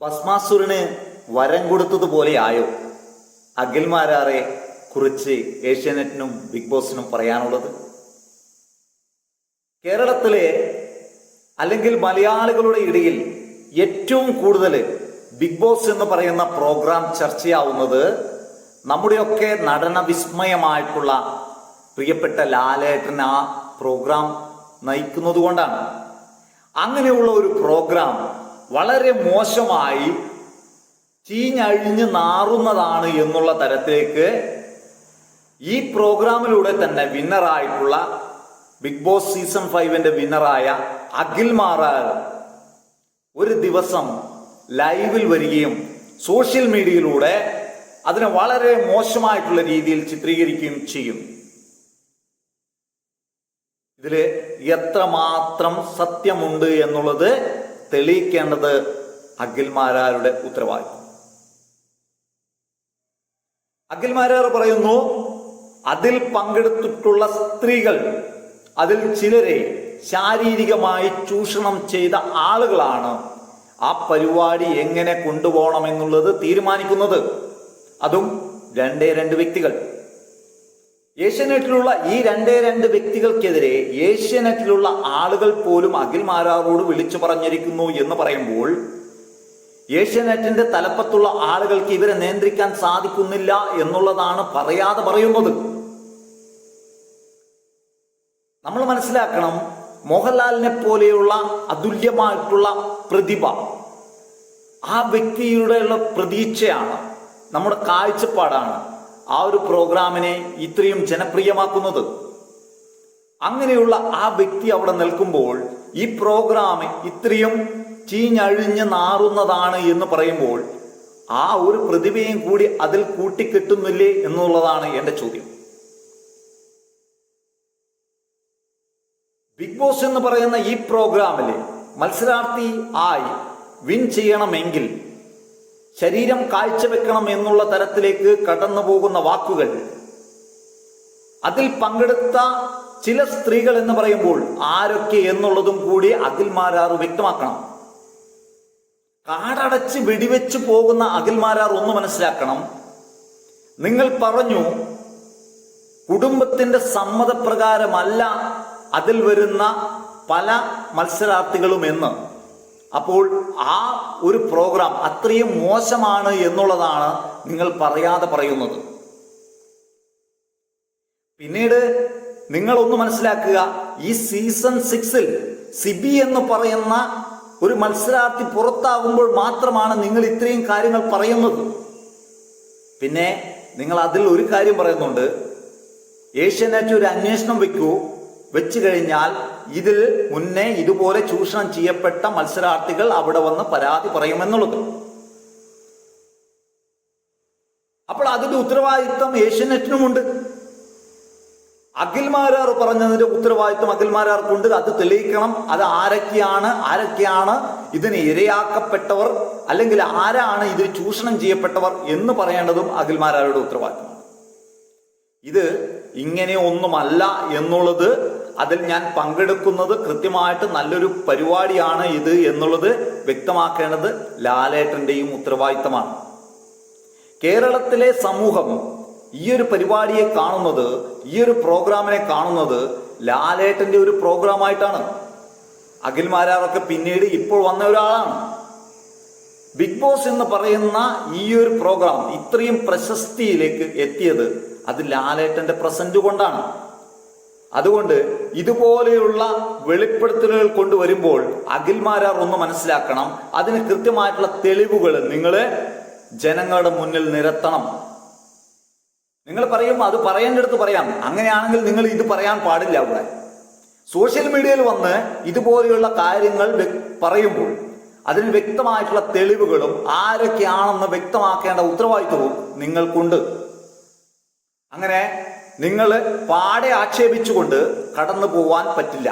ഭസ്മാസുരന് വരം കൊടുത്തതുപോലെ ആയോ? അഖിൽമാരാറെ കുറിച്ച് ഏഷ്യാനെറ്റിനും ബിഗ് ബോസിനും പറയാനുള്ളത്? കേരളത്തിലെ അല്ലെങ്കിൽ മലയാളികളുടെ ഇടയിൽ ഏറ്റവും കൂടുതൽ ബിഗ് ബോസ് എന്ന് പറയുന്ന പ്രോഗ്രാം ചർച്ചയാവുന്നത് നമ്മുടെയൊക്കെ നടന വിസ്മയമായിട്ടുള്ള പ്രിയപ്പെട്ട ലാലേട്ടൻ ആ പ്രോഗ്രാം നയിക്കുന്നത് കൊണ്ടാണ് അങ്ങനെയുള്ള ഒരു പ്രോഗ്രാം വളരെ മോശമായി ചീഞ്ഞഴിഞ്ഞ് നാറുന്നതാണ് എന്നുള്ള തരത്തിലേക്ക് ഈ പ്രോഗ്രാമിലൂടെ തന്നെ വിന്നറായിട്ടുള്ള ബിഗ് ബോസ് സീസൺ ഫൈവിന്റെ വിന്നറായ അഖിൽ മാറാർ ഒരു ദിവസം ലൈവിൽ വരികയും സോഷ്യൽ മീഡിയയിലൂടെ അതിനെ വളരെ മോശമായിട്ടുള്ള രീതിയിൽ ചിത്രീകരിക്കുകയും ചെയ്യും. ഇതിൽ എത്രമാത്രം സത്യമുണ്ട് എന്നുള്ളത് തെളിയിക്കേണ്ടത് അഖിൽമാരാരുടെ ഉത്തരവാദിത്വം അഖിൽമാരാർ പറയുന്നു അതിൽ പങ്കെടുത്തിട്ടുള്ള സ്ത്രീകൾ അതിൽ ചിലരെ ശാരീരികമായി ചൂഷണം ചെയ്ത ആളുകളാണ് ആ പരിപാടി എങ്ങനെ കൊണ്ടുപോകണം എന്നുള്ളത് തീരുമാനിക്കുന്നത്. അതും രണ്ടേ രണ്ട് വ്യക്തികൾ. ഏഷ്യാനെറ്റിലുള്ള ഈ രണ്ടേ രണ്ട് വ്യക്തികൾക്കെതിരെ ഏഷ്യാനെറ്റിലുള്ള ആളുകൾ പോലും അഖിൽ മാരാറോട് വിളിച്ചു പറഞ്ഞിരിക്കുന്നു എന്ന് പറയുമ്പോൾ ഏഷ്യനെറ്റിന്റെ തലപ്പത്തുള്ള ആളുകൾക്ക് ഇവരെ നിയന്ത്രിക്കാൻ സാധിക്കുന്നില്ല എന്നുള്ളതാണ് പറയാതെ പറയുന്നത്. നമ്മൾ മനസ്സിലാക്കണം മോഹൻലാലിനെ പോലെയുള്ള അതുല്യമായിട്ടുള്ള പ്രതിഭ ആ വ്യക്തിയുടെ പ്രതീക്ഷയാണ് നമ്മുടെ കാഴ്ചപ്പാടാണ്. ആ ഒരു പ്രോഗ്രാമിനെ ഇത്രയും ജനപ്രിയമാക്കുന്നത്. അങ്ങനെയുള്ള ആ വ്യക്തി അവിടെ നിൽക്കുമ്പോൾ ഈ പ്രോഗ്രാം ഇത്രയും ചീഞ്ഞഴിഞ്ഞ് നാറുന്നതാണ് എന്ന് പറയുമ്പോൾ ആ ഒരു പ്രതിഭയും കൂടി അതിൽ കൂട്ടിക്കെട്ടുന്നില്ലേ എന്നുള്ളതാണ് എന്റെ ചോദ്യം. ബിഗ് ബോസ് എന്ന് പറയുന്ന ഈ പ്രോഗ്രാമിൽ മത്സരാർത്ഥി ആയി വിൻ ചെയ്യണമെങ്കിൽ ശരീരം കാഴ്ചവെക്കണം എന്നുള്ള തരത്തിലേക്ക് കടന്നു പോകുന്ന വാക്കുകൾ. അതിൽ പങ്കെടുത്ത ചില സ്ത്രീകൾ എന്ന് പറയുമ്പോൾ ആരൊക്കെ എന്നുള്ളതും കൂടി അഖിൽമാരാർ വ്യക്തമാക്കണം. കാടടച്ച് വെടിവെച്ച് പോകുന്ന അഖിൽമാരാർ ഒന്ന് മനസ്സിലാക്കണം. നിങ്ങൾ പറഞ്ഞു കുടുംബത്തിന്റെ സമ്മതപ്രകാരമല്ല അതിൽ വരുന്ന പല മത്സരാർത്ഥികളും എന്ന്. അപ്പോൾ ആ ഒരു പ്രോഗ്രാം അത്രയും മോശമാണ് എന്നുള്ളതാണ് നിങ്ങൾ പറയാതെ പറയുന്നത്. പിന്നീട് നിങ്ങൾ ഒന്ന് മനസ്സിലാക്കുക ഈ സീസൺ സിക്സിൽ സിബി എന്ന് പറയുന്ന ഒരു മത്സരാർത്ഥി പുറത്താകുമ്പോൾ മാത്രമാണ് നിങ്ങൾ ഇത്രയും കാര്യങ്ങൾ പറയുന്നത്. പിന്നെ നിങ്ങൾ അതിൽ ഒരു കാര്യം പറയുന്നുണ്ട് ഏഷ്യാനെറ്റ് ഒരു അന്വേഷണം വെക്കൂ വെച്ചു കഴിഞ്ഞാൽ ഇതിൽ മുന്നേ ഇതുപോലെ ചൂഷണം ചെയ്യപ്പെട്ട മത്സരാർത്ഥികൾ അവിടെ വന്ന് പരാതി പറയുമെന്നുള്ളത്. അപ്പോൾ അതിന്റെ ഉത്തരവാദിത്വം ഏഷ്യനെറ്റിനുമുണ്ട്. അഖിൽമാരാർ പറഞ്ഞതിന്റെ ഉത്തരവാദിത്വം അഖിൽമാരാർക്കുണ്ട്. അത് തെളിയിക്കണം. അത് ആരൊക്കെയാണ് ആരൊക്കെയാണ് ഇതിന് ഇരയാക്കപ്പെട്ടവർ അല്ലെങ്കിൽ ആരാണ് ഇതിൽ ചൂഷണം ചെയ്യപ്പെട്ടവർ എന്ന് പറയേണ്ടതും അഖിൽമാരാരുടെ ഉത്തരവാദിത്വമാണ്. ഇത് ഇങ്ങനെ ഒന്നുമല്ല എന്നുള്ളത് അതിൽ ഞാൻ പങ്കെടുക്കുന്നത് കൃത്യമായിട്ട് നല്ലൊരു പരിപാടിയാണ് ഇത് എന്നുള്ളത് വ്യക്തമാക്കേണ്ടത് ലാലേട്ടന്റെയും ഉത്തരവാദിത്തമാണ്. കേരളത്തിലെ സമൂഹം ഈ ഒരു പരിപാടിയെ കാണുന്നത് ഈ ഒരു പ്രോഗ്രാമിനെ കാണുന്നത് ലാലേട്ടന്റെ ഒരു പ്രോഗ്രാമായിട്ടാണ്. അഖിൽമാരാറൊക്കെ പിന്നീട് ഇപ്പോൾ വന്ന ഒരാളാണ്. ബിഗ് ബോസ് എന്ന് പറയുന്ന ഈ ഒരു പ്രോഗ്രാം ഇത്രയും പ്രശസ്തിയിലേക്ക് എത്തിയത് അത് ലാലേട്ടന്റെ പ്രസന്റ് കൊണ്ടാണ്. അതുകൊണ്ട് ഇതുപോലെയുള്ള വെളിപ്പെടുത്തലുകൾ കൊണ്ടുവരുമ്പോൾ അഖിൽമാരാർ ഒന്ന് മനസ്സിലാക്കണം. അതിന് കൃത്യമായിട്ടുള്ള തെളിവുകൾ നിങ്ങൾ ജനങ്ങളുടെ മുന്നിൽ നിരത്തണം. നിങ്ങൾ പറയും അത് പറയേണ്ടടുത്ത് പറയാം. അങ്ങനെയാണെങ്കിൽ നിങ്ങൾ ഇത് പറയാൻ പാടില്ല അവിടെ. സോഷ്യൽ മീഡിയയിൽ വന്ന് ഇതുപോലെയുള്ള കാര്യങ്ങൾ പറയുമ്പോൾ അതിന് വ്യക്തമായിട്ടുള്ള തെളിവുകളും ആരൊക്കെയാണെന്ന് വ്യക്തമാക്കേണ്ട ഉത്തരവാദിത്വവും നിങ്ങൾക്കുണ്ട്. അങ്ങനെ നിങ്ങൾ പാടെ ആക്ഷേപിച്ചുകൊണ്ട് കടന്നു പോവാൻ പറ്റില്ല.